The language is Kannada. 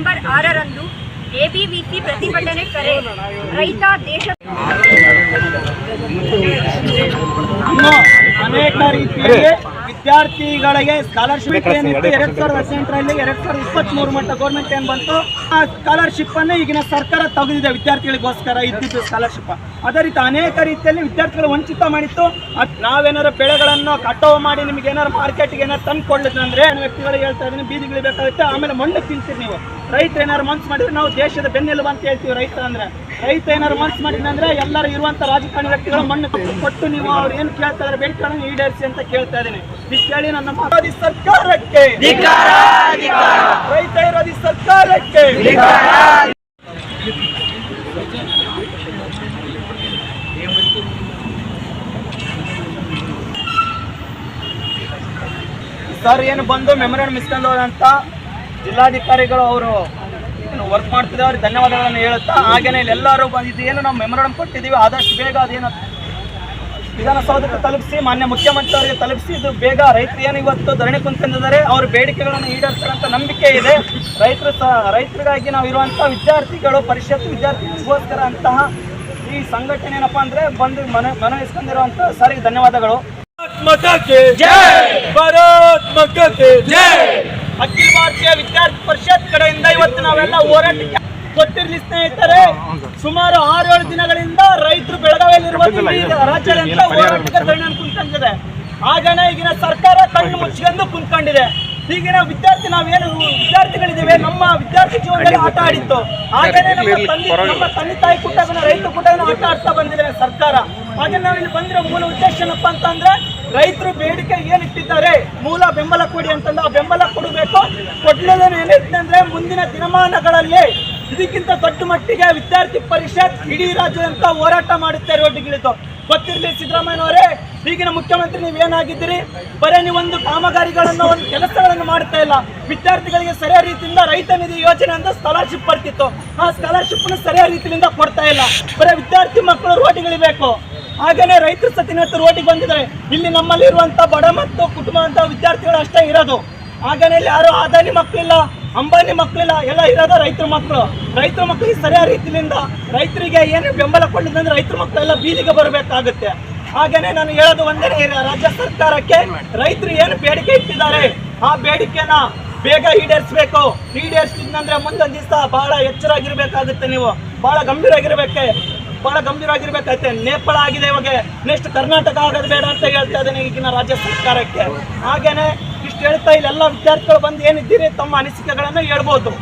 ಡಿಸೆಂಬರ್ ಆರರಂದು ಎಬಿವಿಸಿ ಪ್ರತಿಭಟನೆ ಕರೆ. ರೈತ ದೇಶ ಅನೇಕ ರೀತಿಯಲ್ಲಿ ವಿದ್ಯಾರ್ಥಿಗಳಿಗೆ ಸ್ಕಾಲರ್ಶಿಪ್ ಏನಿತ್ತು ಎರಡ್ ಸಾವಿರದ ಹದಿನೆಂಟರಲ್ಲಿ ಎರಡ್ ಸಾವಿರದ ಇಪ್ಪತ್ತ್ ಮೂರು ಮಟ್ಟ ಗೌರ್ಮೆಂಟ್ ಏನ್ ಬಂತು? ಆ ಸ್ಕಾಲರ್ಶಿಪ್ ಅನ್ನು ಈಗಿನ ಸರ್ಕಾರ ತೆಗೆದಿದೆ ವಿದ್ಯಾರ್ಥಿಗಳಿಗೋಸ್ಕರ ಇದ್ದಿದ್ದು ಸ್ಕಾಲರ್ಶಿಪ್ ಅದೇ ರೀತಿ ಅನೇಕ ರೀತಿಯಲ್ಲಿ ವಿದ್ಯಾರ್ಥಿಗಳು ವಂಚಿತ ಮಾಡಿತ್ತು. ಅದ್ ನಾವೇನಾದ್ರು ಬೆಳೆಗಳನ್ನು ಕಟಾವು ಮಾಡಿ ನಿಮ್ಗೆ ಏನಾದ್ರು ಮಾರ್ಕೆಟ್ಗೆ ಏನಾದ್ರು ತಂದು ಕೊಡ್ಲಿದ್ರೆ ವ್ಯಕ್ತಿಗಳಿಗೆ ಹೇಳ್ತಾ ಇದೀನಿ ಬೀದಿಗಳಿಬೇಕಾಗುತ್ತೆ ಆಮೇಲೆ ಮಣ್ಣು ತಿಂತೀರಿ ನೀವು. ರೈತ ಏನಾರು ಮನ್ಸು ಮಾಡಿದ್ರೆ ನಾವು ದೇಶದ ಬೆನ್ನೆಲುಬು ಅಂತ ಹೇಳ್ತೀವಿ ರೈತ ಅಂದ್ರೆ. ರೈತ ಏನಾರು ಮನ್ಸು ಮಾಡಿದ್ರೆ ಎಲ್ಲರೂ ಇರುವಂತ ರಾಜಕಾರಣಿ ವ್ಯಕ್ತಿಗಳು ಮಣ್ಣು ಕೊಟ್ಟು ನೀವು ಅವ್ರು ಏನು ಕೇಳ್ತಾ ಇದ್ರೆ ಬೇಡಿಕೆಗಳನ್ನು ಈಡೇರಿಸಿ ಅಂತ ಕೇಳ್ತಾ ಇದ್ದೀನಿ. ಇಷ್ಟು ಹೇಳಿ ನನ್ನ ವಿರೋಧಿ ಸರ್ಕಾರಕ್ಕೆ. ರೈತ ಇರೋದಿ ಸರ್ಕಾರಕ್ಕೆ. ಸರ್ ಏನು ಬಂದು ಮೆಮೊರಿಯಲ್ ಮಿಸ್ಕೊಂಡು ಹೋದಂತ ಜಿಲ್ಲಾಧಿಕಾರಿಗಳು ಅವರು ವರ್ಕ್ ಮಾಡ್ತಿದ್ದಾರೆ ಅವ್ರಿಗೆ ಧನ್ಯವಾದಗಳನ್ನು ಹೇಳುತ್ತಾ, ಹಾಗೇನೆ ಇಲ್ಲಿ ಎಲ್ಲರೂ ಬಂದಿದ್ದು ಏನು ನಾವು ಮೆಮೊರಾಂಡಮ್ ಕೊಟ್ಟಿದ್ದೀವಿ, ಆದಷ್ಟು ಬೇಗ ಅದೇನು ವಿಧಾನಸೌಧಕ್ಕೆ ತಲುಪಿಸಿ, ಮಾನ್ಯ ಮುಖ್ಯಮಂತ್ರಿ ಅವರಿಗೆ ತಲುಪಿಸಿ, ಇದು ಬೇಗ ರೈತರು ಏನು ಇವತ್ತು ಧರಣಿ ಕುಂತಿದ್ದಾರೆ ಅವ್ರ ಬೇಡಿಕೆಗಳನ್ನು ಅಂತ ನಂಬಿಕೆ ಇದೆ. ರೈತರು ಸಹ ರೈತರಿಗಾಗಿ ನಾವು ಇರುವಂಥ ವಿದ್ಯಾರ್ಥಿಗಳು ಪರಿಷತ್ ವಿದ್ಯಾರ್ಥಿಗೋಸ್ಕರ ಅಂತಹ ಈ ಸಂಘಟನೆ ಏನಪ್ಪ ಅಂದ್ರೆ ಬಂದು ಮನ ಮನವಿಸ್ಕೊಂಡಿರುವಂಥ ಸಾರಿಗೆ ಧನ್ಯವಾದಗಳು. ಭಾರತ್ ಅಖಿಲ ಭಾರತೀಯ ವಿದ್ಯಾರ್ಥಿ ಪರಿಷತ್ ಕಡೆಯಿಂದ ಇವತ್ತು ನಾವೆಲ್ಲ ಹೋರಾಟಕ್ಕೆ ಕೊಟ್ಟಿರ್ಲಿ ಸ್ನೇಹಿತರೆ ಸುಮಾರು ಆರು ಏಳು ದಿನಗಳಿಂದ ರೈತರು ಬೆಳಗಾವಿಯಲ್ಲಿರುವ ರಾಜ್ಯಾದ್ಯಂತ ಹೋರಾಟಕ್ಕೆ ಧರಣಿ ಕುಂತ್ಕೊಂಡಿದೆ ಹಾಗೇನೆ ಈಗಿನ ಸರ್ಕಾರ ಕಣ್ಣು ಮುಚ್ಚಿಕೊಂಡು ಕುಂತ್ಕೊಂಡಿದೆ. ಈಗಿನ ವಿದ್ಯಾರ್ಥಿ ನಾವೇನು ವಿದ್ಯಾರ್ಥಿಗಳಿದ್ದೇವೆ ನಮ್ಮ ವಿದ್ಯಾರ್ಥಿ ಜೀವನದಲ್ಲಿ ಆಟ ಆಡಿತ್ತು. ಹಾಗೇನೆ ನಮ್ಮ ತಂದೆ ನಮ್ಮ ತಂದೆ ತಾಯಿ ಕುಟುಂಬನ ರೈತ ಕುಟುಂಬನ ಆಟ ಆಡ್ತಾ ಬಂದಿದೆ ಸರ್ಕಾರ. ಹಾಗೆ ನಾವಿಲ್ಲಿ ಬಂದಿರೋ ಮೂಲ ಉದ್ದೇಶ ಏನಪ್ಪಾ ಅಂತಂದ್ರೆ ರೈತರು ಬೇಡಿಕೆ ಏನ್ ಮೂಲ ಬೆಂಬಲ ಕೊಡಿ ಅಂತಂದು ಆ ಬೆಂಬಲ ಕೊಡಬೇಕು. ಅಂದ್ರೆ ಮುಂದಿನ ದಿನಮಾನಗಳಲ್ಲಿ ಇದಕ್ಕಿಂತ ದೊಡ್ಡ ಮಟ್ಟಿಗೆ ವಿದ್ಯಾರ್ಥಿ ಪರಿಷತ್ ಇಡೀ ರಾಜ್ಯದಂತ ಹೋರಾಟ ಮಾಡುತ್ತೆ ರೋಡ್ಗಿಳಿದು ಗೊತ್ತಿರಲಿ ಸಿದ್ದರಾಮಯ್ಯನವರೇ, ಈಗಿನ ಮುಖ್ಯಮಂತ್ರಿ ನೀವೇನಾಗಿದ್ದೀರಿ ಬರೀ ನೀವೊಂದು ಕಾಮಗಾರಿಗಳನ್ನು ಒಂದು ಕೆಲಸಗಳನ್ನು ಮಾಡ್ತಾ ಇಲ್ಲ. ವಿದ್ಯಾರ್ಥಿಗಳಿಗೆ ಸರಿಯಾದ ರೀತಿಯಿಂದ ರೈತ ನಿಧಿ ಯೋಜನೆ ಅಂತ ಸ್ಕಾಲರ್ಶಿಪ್ ಬರ್ತಿತ್ತು. ಆ ಸ್ಕಾಲರ್ಶಿಪ್ನ ಸರಿಯಾದ ರೀತಿಯಿಂದ ಕೊಡ್ತಾ ಇಲ್ಲ. ಬರೀ ವಿದ್ಯಾರ್ಥಿ ಮಕ್ಕಳು ರೋಟಿಗಳಿಬೇಕು ಹಾಗೇನೆ ರೈತರು ಸತಿನತ್ತು ರೋಟಿಗೆ ಬಂದಿದ್ದಾರೆ ಇಲ್ಲಿ ನಮ್ಮಲ್ಲಿ ಇರುವಂತ ಬಡ ಮತ್ತು ಕುಟುಂಬ ಅಂತ ವಿದ್ಯಾರ್ಥಿಗಳು ಅಷ್ಟೇ ಇರೋದು. ಹಾಗೇನೆ ಇಲ್ಲಿ ಯಾರು ಆದಾನಿ ಮಕ್ಕಳಿಲ್ಲ, ಅಂಬಾನಿ ಮಕ್ಕಳಿಲ್ಲ, ಎಲ್ಲ ಇರೋದ ರೈತರ ಮಕ್ಕಳು ರೈತರ ಮಕ್ಕಳಿಗೆ ಸರಿಯಾದ ರೀತಿಯಿಂದ ರೈತರಿಗೆ ಏನು ಬೆಂಬಲ ಕೊಡಲಿಲ್ಲ ರೈತರ ಮಕ್ಕಳೆಲ್ಲ ಬೀದಿಗೆ ಬರಬೇಕಾಗುತ್ತೆ. ಹಾಗೇನೆ ನಾನು ಹೇಳೋದು ಒಂದೇ ರಾಜ್ಯ ಸರ್ಕಾರಕ್ಕೆ ರೈತರು ಏನು ಬೇಡಿಕೆ ಇಟ್ಟಿದ್ದಾರೆ, ಆ ಬೇಡಿಕೆನ ಬೇಗ ಈಡೇರಿಸಬೇಕು. ಈಡೇರಿಸಿದ್ನಂದ್ರೆ ಮುಂದೊಂದು ದಿವಸ ಬಹಳ ಎಚ್ಚರಾಗಿರ್ಬೇಕಾಗುತ್ತೆ ನೀವು. ಬಹಳ ಗಂಭೀರವಾಗಿರ್ಬೇಕೆ. ಬಹಳ ಗಂಭೀರವಾಗಿರ್ಬೇಕಾಯ್ತೆ. ನೇಪಾಳ ಆಗಿದೆ ಇವಾಗ. ನೆಕ್ಸ್ಟ್ ಕರ್ನಾಟಕ ಆಗೋದು ಬೇಡ ಅಂತ ಹೇಳ್ತಾ ಇದ್ದೇನೆ ಈಗಿನ ರಾಜ್ಯ ಸರ್ಕಾರಕ್ಕೆ. ಹಾಗೇನೆ ಇಷ್ಟು ಹೇಳ್ತಾ ಇಲ್ಲೆಲ್ಲ ವಿದ್ಯಾರ್ಥಿಗಳು ಬಂದು ಏನಿದ್ದೀರಿ ತಮ್ಮ ಅನಿಸಿಕೆಗಳನ್ನು ಹೇಳ್ಬೋದು.